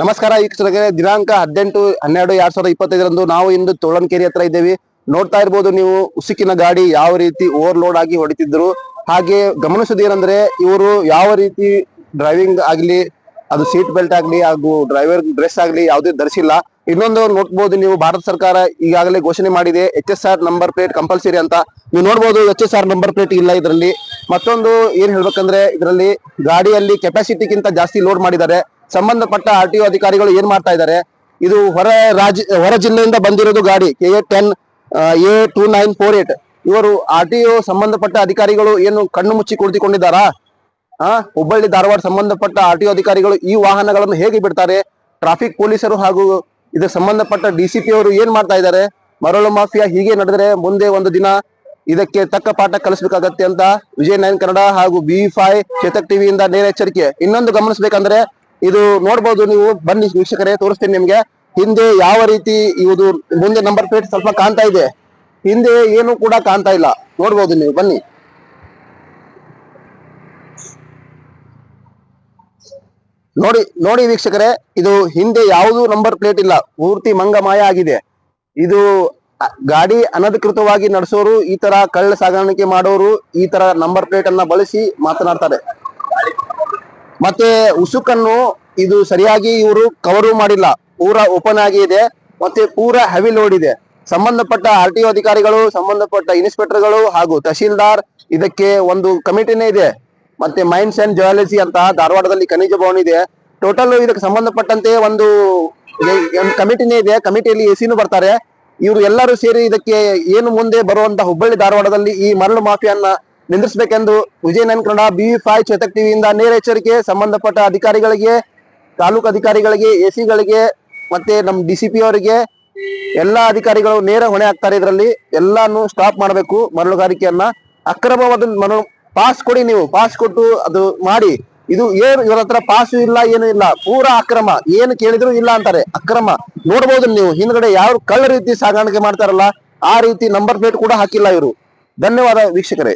ನಮಸ್ಕಾರ ವೀಕ್ಷಕರಿಗೆ ದಿನಾಂಕ ಹದಿನೆಂಟು, ಹನ್ನೆರಡು, ಎರಡ್ ಸಾವಿರದ ಇಪ್ಪತ್ತೈದರಂದು ನಾವು ಇಂದು ತೋಳನ್ಕೇರಿ ಹತ್ರ ಇದ್ದೇವೆ. ನೋಡ್ತಾ ಇರ್ಬೋದು ನೀವು ಉಸುಕಿನ ಗಾಡಿ ಯಾವ ರೀತಿ ಓವರ್ಲೋಡ್ ಆಗಿ ಹೊಡಿತಿದ್ರು. ಹಾಗೆ ಗಮನಿಸೋದೇನಂದ್ರೆ ಇವರು ಯಾವ ರೀತಿ ಡ್ರೈವಿಂಗ್ ಆಗ್ಲಿ, ಅದು ಸೀಟ್ ಬೆಲ್ಟ್ ಆಗ್ಲಿ, ಹಾಗೂ ಡ್ರೈವರ್ ಡ್ರೆಸ್ ಆಗ್ಲಿ ಯಾವುದೇ ಧರಿಸಿಲ್ಲ ಇನ್ನೊಂದು ನೋಡ್ಬೋದು ನೀವು, ಭಾರತ ಸರ್ಕಾರ ಈಗಾಗಲೇ ಘೋಷಣೆ ಮಾಡಿದೆ H S R number plate compulsory ಅಂತ. ನೀವು ನೋಡ್ಬೋದು H S R number plate ಇಲ್ಲ ಇದರಲ್ಲಿ. ಮತ್ತೊಂದು ಏನ್ ಹೇಳ್ಬೇಕಂದ್ರೆ, ಇದರಲ್ಲಿ ಗಾಡಿಯಲ್ಲಿ ಕೆಪಾಸಿಟಿಗಿಂತ ಜಾಸ್ತಿ ಲೋಡ್ ಮಾಡಿದ್ದಾರೆ. ಸಂಬಂಧಪಟ್ಟ ಆರ್ ಟಿ ಅಧಿಕಾರಿಗಳು ಏನ್ ಮಾಡ್ತಾ ಇದ್ದಾರೆ? ಇದು ಹೊರ ರಾಜ್ಯ, ಹೊರ ಜಿಲ್ಲೆಯಿಂದ ಬಂದಿರೋದು ಗಾಡಿ K A ten A two nine four eight ಇವರು ಆರ್ ಟಿ ಸಂಬಂಧಪಟ್ಟ ಅಧಿಕಾರಿಗಳು ಏನು ಕಣ್ಣು ಮುಚ್ಚಿ ಕುಳಿತುಕೊಂಡಿದ್ದಾರಾ? ಆ, ಹುಬ್ಬಳ್ಳಿ, ಧಾರವಾಡ ಸಂಬಂಧಪಟ್ಟ ಆರ್ ಟಿ ಅಧಿಕಾರಿಗಳು ಈ ವಾಹನಗಳನ್ನು ಹೇಗೆ ಬಿಡ್ತಾರೆ? ಟ್ರಾಫಿಕ್ ಪೊಲೀಸರು ಹಾಗೂ ಇದಕ್ಕೆ ಸಂಬಂಧಪಟ್ಟ ಡಿ ಸಿ ಪಿ ಅವರು ಏನ್ ಮಾಡ್ತಾ ಇದ್ದಾರೆ? ಮರಳು ಮಾಫಿಯಾ ಹೀಗೆ ನಡೆದರೆ ಮುಂದೆ ಒಂದು ದಿನ ಇದಕ್ಕೆ ತಕ್ಕ ಪಾಠ ಕಲಿಸಬೇಕಾಗತ್ತೆ ಅಂತ ವಿಜಯ ನೈನ್ ಕನ್ನಡ ಹಾಗೂ ಬಿ ಫೈ ಚೇತಕ್ ಟಿವಿಯಿಂದ ನೇರ ಎಚ್ಚರಿಕೆ. ಇನ್ನೊಂದು ಗಮನಿಸಬೇಕಂದ್ರೆ ಇದು ನೋಡ್ಬೋದು ನೀವು. ಬನ್ನಿ ವೀಕ್ಷಕರೇ, ತೋರಿಸ್ತೀನಿ ನಿಮ್ಗೆ. ಹಿಂದೆ ಯಾವ ರೀತಿ ಇದು ಮುಂದೆ ನಂಬರ್ ಪ್ಲೇಟ್ ಸ್ವಲ್ಪ ಕಾಣ್ತಾ ಇದೆ. ಹಿಂದೆ ಏನು ಕೂಡ ಕಾಣ್ತಾ ಇಲ್ಲ. ನೋಡ್ಬೋದು ನೀವು. ಬನ್ನಿ. ನೋಡಿ ನೋಡಿ ವೀಕ್ಷಕರೇ, ಇದು ಹಿಂದೆ ಯಾವುದು ನಂಬರ್ ಪ್ಲೇಟ್ ಇಲ್ಲ. ಪೂರ್ತಿ ಮಂಗಮಾಯ ಆಗಿದೆ. ಇದು ಗಾಡಿ ಅನಧಿಕೃತವಾಗಿ ನಡೆಸೋರು, ಈ ತರ ಕಳ್ಳ ಸಾಗಾಣಿಕೆ ಮಾಡೋರು, ಈ ತರ ನಂಬರ್ ಪ್ಲೇಟ್ ಅನ್ನ ಬಳಸಿ ಮಾತನಾಡ್ತಾರೆ. ಮತ್ತೆ ಉಸುಕನ್ನು ಇದು ಸರಿಯಾಗಿ ಇವರು ಕವರು ಮಾಡಿಲ್ಲ. ಪೂರಾ ಓಪನ್ ಆಗಿ ಇದೆ. ಮತ್ತೆ ಪೂರಾ ಹೆವಿ ಲೋಡ್ ಇದೆ. ಸಂಬಂಧಪಟ್ಟ ಆರ್ ಟಿ ಅಧಿಕಾರಿಗಳು, ಸಂಬಂಧಪಟ್ಟ ಇನ್ಸ್ಪೆಕ್ಟರ್ಗಳು ಹಾಗೂ ತಹಶೀಲ್ದಾರ್ ಇದಕ್ಕೆ ಒಂದು ಕಮಿಟಿನೇ ಇದೆ. ಮತ್ತೆ ಮೈನ್ಸ್ ಅಂಡ್ ಜಿಯಾಲಜಿ ಅಂತ ಧಾರವಾಡದಲ್ಲಿ ಖನಿಜ ಭವನ ಇದೆ. ಟೋಟಲ್ ಇದಕ್ಕೆ ಸಂಬಂಧಪಟ್ಟಂತೆ ಒಂದು ಕಮಿಟಿನೇ ಇದೆ. ಕಮಿಟಿಯಲ್ಲಿ ಎಸಿನೂ ಬರ್ತಾರೆ. ಇವರು ಎಲ್ಲರೂ ಸೇರಿ ಇದಕ್ಕೆ ಏನು ಮುಂದೆ ಬರುವಂತ ಹುಬ್ಬಳ್ಳಿ ಧಾರವಾಡದಲ್ಲಿ ಈ ಮರಳು ಮಾಫಿಯನ್ನ ನಿಂದಿಸಬೇಕೆಂದು Vijaya nine Kannada B five Chetak ಟಿವಿಯಿಂದ ನೇರ ಎಚ್ಚರಿಕೆ, ಸಂಬಂಧಪಟ್ಟ ಅಧಿಕಾರಿಗಳಿಗೆ, ತಾಲೂಕು ಅಧಿಕಾರಿಗಳಿಗೆ, ಎಸಿಗಳಿಗೆ, ಮತ್ತೆ ನಮ್ಮ ಡಿ ಸಿ ಪಿ ಅವರಿಗೆ ಎಲ್ಲಾ ಅಧಿಕಾರಿಗಳು ನೇರ ಹೊಣೆ ಆಗ್ತಾರೆ ಇದರಲ್ಲಿ. ಎಲ್ಲಾನು ಸ್ಟಾಪ್ ಮಾಡಬೇಕು ಮರಳುಗಾರಿಕೆಯನ್ನ. ಅಕ್ರಮವಾದ ಮರಳು ಪಾಸ್ ಕೊಡಿ ನೀವು ಪಾಸ್ ಕೊಟ್ಟು ಅದು ಮಾಡಿ. ಇದು ಏನು ಇವರ ಹತ್ರ ಪಾಸ್ ಇಲ್ಲ, ಏನು ಇಲ್ಲ, ಪೂರಾ ಅಕ್ರಮ. ಏನು ಕೇಳಿದ್ರು ಇಲ್ಲ ಅಂತಾರೆ, ಅಕ್ರಮ. ನೋಡ್ಬೋದು ನೀವು, ಹಿಂದ್ಗಡೆ ಯಾರು ಕಳ್ಳ ರೀತಿ ಸಾಗಾಣಿಕೆ ಮಾಡ್ತಾರಲ್ಲ, ಆ ರೀತಿ ನಂಬರ್ ಪ್ಲೇಟ್ ಕೂಡ ಹಾಕಿಲ್ಲ ಇವರು. ಧನ್ಯವಾದ ವೀಕ್ಷಕರೇ.